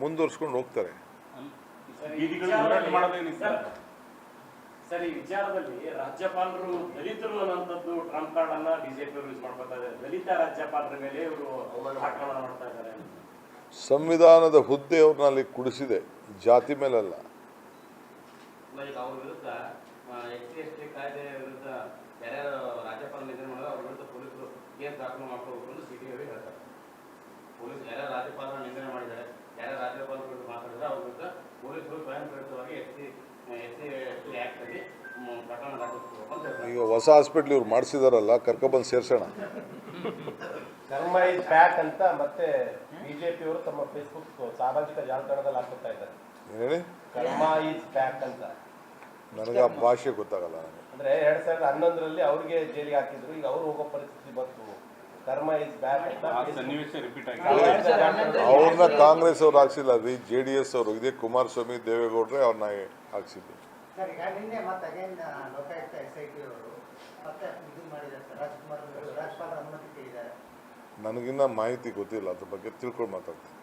ಮುಂದುವರ್ಸ್ಕೊಂಡು ಹೋಗ್ತಾರೆ. ಸರ್, ಈ ಬೀದಿಗಳು ವಿಚಾರದಲ್ಲಿ- ಮಾಡೋದೇನಿಲ್ಲ. ಸರ್, ಸರ್ ವಿಚಾರದಲ್ಲಿ ರಾಜ್ಯಪಾಲರು ದಲಿತರು ಅನ್ನೋಂಥದ್ದು ಟ್ರಂಪ್ ಕಾರ್ಡ್ ಅನ್ನ ಬಿಜೆಪಿ ಯೂಸ್ ಮಾಡ್ಕೊತಾ ಇದ್ದಾರೆ ದಲಿತ ರಾಜ್ಯಪಾಲರ ಮೇಲೆ ಇವರು ಆಕ್ರಮಣ ಮಾಡ್ತಾ ಇದ್ದಾರೆ. ಸಂವಿಧಾನದ ಹುದ್ದೆ ಅವ್ರನ್ನ ಅಲ್ಲಿ ಕುಡಿಸಿದೆ ಜಾತಿ ಮೇಲಲ್ಲ. ಪ್ರಕರಣ ದಾಖಲಿಸ್ಕೋಬೇಕು ಈಗ ಹೊಸ ಹಾಸ್ಪಿಟ್ಲ್ ಇವ್ರು ಮಾಡಿಸಿದಾರಲ್ಲ ಕರ್ಕೊಬಂದು ಸೇರ್ಸೋಣ. ಕರ್ಮ ಇಸ್ ಬ್ಯಾಕ್ ಅಂತ ಮತ್ತೆ ಬಿಜೆಪಿ ಅವರು ತಮ್ಮ ಫೇಸ್ಬುಕ್ ಸಾಮಾಜಿಕ ಜಾಲತಾಣದಲ್ಲಿ ಹಾಕುತ್ತಾ ಇದ್ದಾರೆ. ಹೇಳಿ. ಕರ್ಮ ಇಸ್ ಬ್ಯಾಕ್ ಅಂತ. ನನಗೆ ಆ ಭಾಷೆ ಗೊತ್ತಾಗಲ್ಲ ನನಗೆ. ಅಂದ್ರೆ ಎರಡ್ ಸಾವಿರದ ಹನ್ನೊಂದರಲ್ಲಿ ಅವ್ರಿಗೆ ಜೈಲಿಗೆ ಹಾಕಿದ್ರು ಈಗ ಅವ್ರು ಹೋಗೋ ಪರಿಸ್ಥಿತಿ ಬಂತು. ಕರ್ಮ ಇಸ್ ಬ್ಯಾಕ್ ಅಂತ ಆ ಸನ್ನಿವೇಶ ರಿಪೀಟ್ ಆಗಿದೆ ಸಾಮಾಜಿಕ ಜಾಲತಾಣದಲ್ಲಿ ಅವ್ರನ್ನ ಕಾಂಗ್ರೆಸ್ ಅವ್ರು ಹಾಕ್ಸಿಲ್ಲ ರೀ ಜೆ ಡಿ ಎಸ್ ಅವರು. ಇದೇ ಕುಮಾರಸ್ವಾಮಿ ದೇವೇಗೌಡ್ರೆ ಅವ್ರನ್ನ ಹಾಕ್ಸಿದ್ದು. ಸರ್ ಈಗ ನಿನ್ನೆ ಮತ್ತೆ again Lokayukta S I T ಅವರು ಮತ್ತೆ ಇದು ಮಾಡಿದ್ದಾರೆ ಸರ್ ರಾಜ್ಕುಮಾರ್ ಅವರು ರಾಜ್ಯಪಾಲರ ಅನುಮತಿ ಕೇಳಿದ್ದಾರೆ. ನನಗಿನ್ನ ಮಾಹಿತಿ ಗೊತ್ತಿಲ್ಲ ಅದ್ರ ಬಗ್ಗೆ ತಿಳ್ಕೊಂಡು ಮಾತಾಡ್ತೀನಿ.